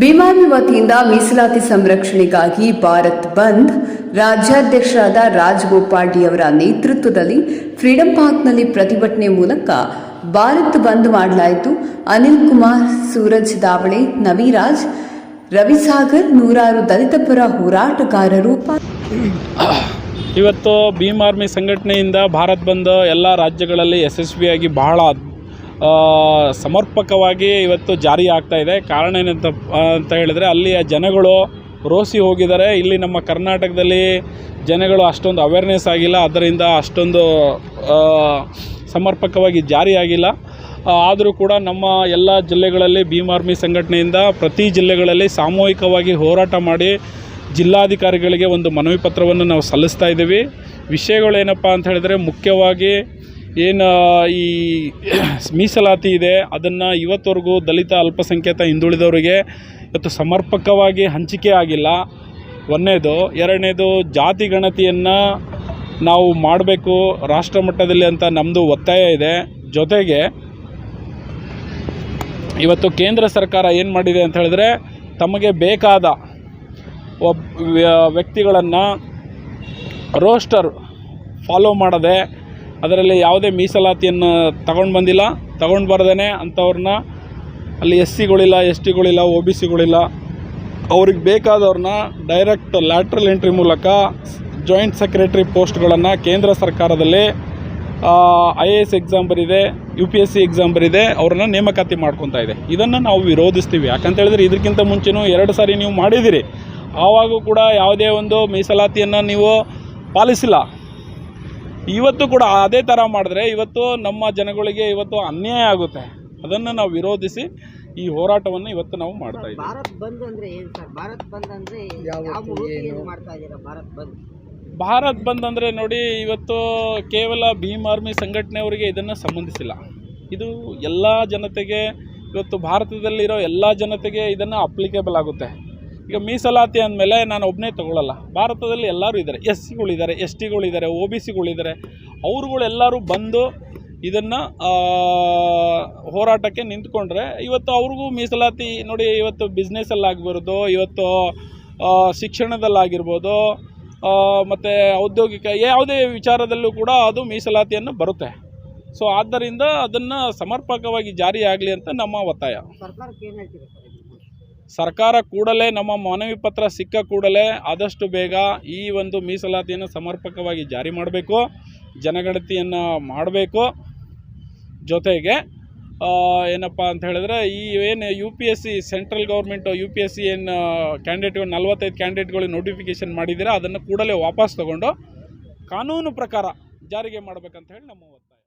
ಬಿಮಾವಿ ವತಿಯಿಂದ ಮೀಸಲಾತಿ ಸಂರಕ್ಷಣೆಗಾಗಿ ಭಾರತ್ ಬಂದ್ ರಾಜ್ಯಾಧ್ಯಕ್ಷರಾದ ರಾಜಗೋಪಾಲ್ಡಿ ಅವರ ನೇತೃತ್ವದಲ್ಲಿ ಫ್ರೀಡಂ ಪಾರ್ಕ್ನಲ್ಲಿ ಪ್ರತಿಭಟನೆ ಮೂಲಕ ಭಾರತ್ ಬಂದ್ ಮಾಡಲಾಯಿತು. ಅನಿಲ್ ಕುಮಾರ್, ಸೂರಜ್ ದಾವಳೆ ನವಿರಾಜ್, ರವಿಸಾಗರ್ ನೂರಾರು ದಲಿತ ಪರ ಹೋರಾಟಗಾರರು ಇವತ್ತು ಭೀಮ್ ಆರ್ಮಿ ಸಂಘಟನೆಯಿಂದ ಭಾರತ್ ಬಂದ್ ಎಲ್ಲ ರಾಜ್ಯಗಳಲ್ಲಿ ಯಶಸ್ವಿಯಾಗಿ ಬಹಳ ಸಮರ್ಪಕವಾಗಿ ಇವತ್ತು ಜಾರಿ ಆಗ್ತಾ ಇದೆ. ಕಾರಣ ಏನಂತ, ಅಂತ ಹೇಳಿದ್ರೆ ಅಲ್ಲಿಯ ಜನಗಳು ರೋಸಿ ಹೋಗಿದ್ದಾರೆ. ಇಲ್ಲಿ ನಮ್ಮ ಕರ್ನಾಟಕದಲ್ಲಿ ಜನಗಳು ಅಷ್ಟೊಂದು ಅವೇರ್ನೆಸ್ ಆಗಿಲ್ಲ. ಅದರಿಂದ ಅಷ್ಟೊಂದು ಸಮರ್ಪಕವಾಗಿ ಸಮರ್ಪಕವಾಗಿ ಜಾರಿಯಾಗಿಲ್ಲ ಆದರೂ ಕೂಡ ನಮ್ಮ ಎಲ್ಲ ಜಿಲ್ಲೆಗಳಲ್ಲಿ ಭೀಮ್ ಆರ್ಮಿ ಸಂಘಟನೆಯಿಂದ ಪ್ರತಿ ಜಿಲ್ಲೆಗಳಲ್ಲಿ ಸಾಮೂಹಿಕವಾಗಿ ಹೋರಾಟ ಮಾಡಿ ಜಿಲ್ಲಾಧಿಕಾರಿಗಳಿಗೆ ಒಂದು ಮನವಿ ಪತ್ರವನ್ನು ನಾವು ಸಲ್ಲಿಸ್ತಾ ಇದ್ದೀವಿ. ವಿಷಯಗಳೇನಪ್ಪ ಅಂತ ಹೇಳಿದರೆ ಮುಖ್ಯವಾಗಿ ಏನು ಈ ಮೀಸಲಾತಿ ಇದೆ, ಅದನ್ನು ಇವತ್ತವರೆಗೂ ದಲಿತ ಅಲ್ಪಸಂಖ್ಯಾತ ಹಿಂದುಳಿದವರಿಗೆ ಇವತ್ತು ಸಮರ್ಪಕವಾಗಿ ಹಂಚಿಕೆ ಆಗಿಲ್ಲ. ಒಂದನೇದು. ಎರಡನೇದು, ಜಾತಿ ಗಣತಿಯನ್ನು ನಾವು ಮಾಡಬೇಕು ರಾಷ್ಟ್ರ ಮಟ್ಟದಲ್ಲಿ ಅಂತ ನಮ್ಮದು ಒತ್ತಾಯ ಇದೆ. ಜೊತೆಗೆ ಇವತ್ತು ಕೇಂದ್ರ ಸರ್ಕಾರ ಏನು ಮಾಡಿದೆ ಅಂತ ಹೇಳಿದ್ರೆ ತಮಗೆ ಬೇಕಾದ ಒಬ್ಬ ವ್ಯಕ್ತಿಗಳನ್ನು ರೋಸ್ಟರ್ ಫಾಲೋ ಮಾಡದೆ ಅದರಲ್ಲಿ ಯಾವುದೇ ಮೀಸಲಾತಿಯನ್ನು ತಗೊಂಡು ಬಂದಿಲ್ಲ, ತಗೊಂಡು ಬರ್ದೇ ಅಂಥವ್ರನ್ನ ಅಲ್ಲಿ ಎಸ್ ಸಿಗಳಿಲ್ಲ ಎಸ್ ಟಿಗಳಿಲ್ಲ ಒ ಬಿ ಸಿಗಳಿಲ್ಲ, ಅವ್ರಿಗೆ ಬೇಕಾದವ್ರನ್ನ ಡೈರೆಕ್ಟ್ ಲ್ಯಾಟ್ರಲ್ ಎಂಟ್ರಿ ಮೂಲಕ ಜಾಯಿಂಟ್ ಸೆಕ್ರೆಟರಿ ಪೋಸ್ಟ್ಗಳನ್ನು ಕೇಂದ್ರ ಸರ್ಕಾರದಲ್ಲಿ I A S exam ಬರಿದೆ U P S C exam ಬರಿದೆ, ಅವ್ರನ್ನ ನೇಮಕಾತಿ ಮಾಡ್ಕೊತಾ ಇದೆ. ಇದನ್ನು ನಾವು ವಿರೋಧಿಸ್ತೀವಿ. ಯಾಕಂತ ಹೇಳಿದ್ರೆ ಇದಕ್ಕಿಂತ ಮುಂಚೆನೂ ಎರಡು ಸಾರಿ ನೀವು ಮಾಡಿದ್ದೀರಿ. ಆವಾಗೂ ಕೂಡ ಯಾವುದೇ ಒಂದು ಮೀಸಲಾತಿಯನ್ನು ನೀವು ಪಾಲಿಸಿಲ್ಲ. ಇವತ್ತು ಕೂಡ ಅದೇ ಥರ ಮಾಡಿದ್ರೆ ಇವತ್ತು ನಮ್ಮ ಜನಗಳಿಗೆ ಇವತ್ತು ಅನ್ಯಾಯ ಆಗುತ್ತೆ. ಅದನ್ನು ನಾವು ವಿರೋಧಿಸಿ ಈ ಹೋರಾಟವನ್ನು ಇವತ್ತು ನಾವು ಮಾಡ್ತಾ ಇದ್ದೀವಿ. ಭಾರತ್ ಬಂದ್ ಅಂದ್ರೆ ಏನ್ ಸರ್? ಭಾರತ್ ಬಂದ್ ಅಂದ್ರೆ ಯಾವ ಮಾಡ್ತಾ ಇದ್ದೀರಾ ಭಾರತ್ ಬಂದ್? ಭಾರತ್ ಬಂದ್ ಅಂದರೆ ನೋಡಿ ಇವತ್ತು ಕೇವಲ ಭೀಮ್ ಆರ್ಮಿ ಸಂಘಟನೆಯವರಿಗೆ ಇದನ್ನು ಸಂಬಂಧಿಸಿಲ್ಲ. ಇದು ಎಲ್ಲ ಜನತೆಗೆ ಇವತ್ತು ಭಾರತದಲ್ಲಿರೋ ಎಲ್ಲ ಜನತೆಗೆ ಇದನ್ನು ಅಪ್ಲಿಕೇಬಲ್ ಆಗುತ್ತೆ. ಈಗ ಮೀಸಲಾತಿ ಅಂದಮೇಲೆ ನಾನು ಒಬ್ಬನೇ ತಗೊಳ್ಳಲ್ಲ. ಭಾರತದಲ್ಲಿ ಎಲ್ಲರೂ ಇದ್ದಾರೆ. ಎಸ್ ಸಿಗಳಿದ್ದಾರೆ ಎಸ್ ಟಿಗಳಿದ್ದಾರೆ ಓ ಬಿ ಸಿಗಳಿದ್ದಾರೆ. ಅವ್ರುಗಳೆಲ್ಲರೂ ಬಂದು ಇದನ್ನು ಹೋರಾಟಕ್ಕೆ ನಿಂತ್ಕೊಂಡ್ರೆ ಇವತ್ತು ಅವ್ರಿಗೂ ಮೀಸಲಾತಿ ನೋಡಿ ಇವತ್ತು ಬಿಸ್ನೆಸ್ಸಲ್ಲಾಗಿರ್ಬೋದು ಇವತ್ತು ಶಿಕ್ಷಣದಲ್ಲಾಗಿರ್ಬೋದು ಮತ್ತು ಔದ್ಯೋಗಿಕ ಯಾವುದೇ ವಿಚಾರದಲ್ಲೂ ಕೂಡ ಅದು ಮೀಸಲಾತಿಯನ್ನು ಬರುತ್ತೆ. ಸೊ ಆದ್ದರಿಂದ ಅದನ್ನು ಸಮರ್ಪಕವಾಗಿ ಜಾರಿಯಾಗಲಿ ಅಂತ ನಮ್ಮ ಒತ್ತಾಯ ಸರ್ಕಾರಕ್ಕೆ ಏನ್ ಹೇಳ್ತೀರಾ ಸರ್ ಇದು? ಸರ್ಕಾರ ಕೂಡಲೇ ನಮ್ಮ ಮನವಿ ಪತ್ರ ಸಿಕ್ಕ ಕೂಡಲೇ ಆದಷ್ಟು ಬೇಗ ಈ ಒಂದು ಮೀಸಲಾತಿಯನ್ನು ಸಮರ್ಪಕವಾಗಿ ಜಾರಿ ಮಾಡಬೇಕು, ಜನಗಣತಿಯನ್ನು ಮಾಡಬೇಕು. ಜೊತೆಗೆ ಏನಪ್ಪ ಅಂತ ಹೇಳಿದ್ರೆ ಈ ಏನು U P S C central government U P S C ಏನು ಕ್ಯಾಂಡಿಡೇಟ್ಗಳು ನಲ್ವತ್ತೈದು ಕ್ಯಾಂಡಿಡೇಟ್ಗಳಿಗೆ ನೋಟಿಫಿಕೇಷನ್ ಮಾಡಿದ್ದೀರಾ, ಅದನ್ನು ಕೂಡಲೇ ವಾಪಸ್ ತಗೊಂಡು ಕಾನೂನು ಪ್ರಕಾರ ಜಾರಿಗೆ ಮಾಡಬೇಕಂತ ಹೇಳಿ ನಮ್ಮ ಒತ್ತಾಯ.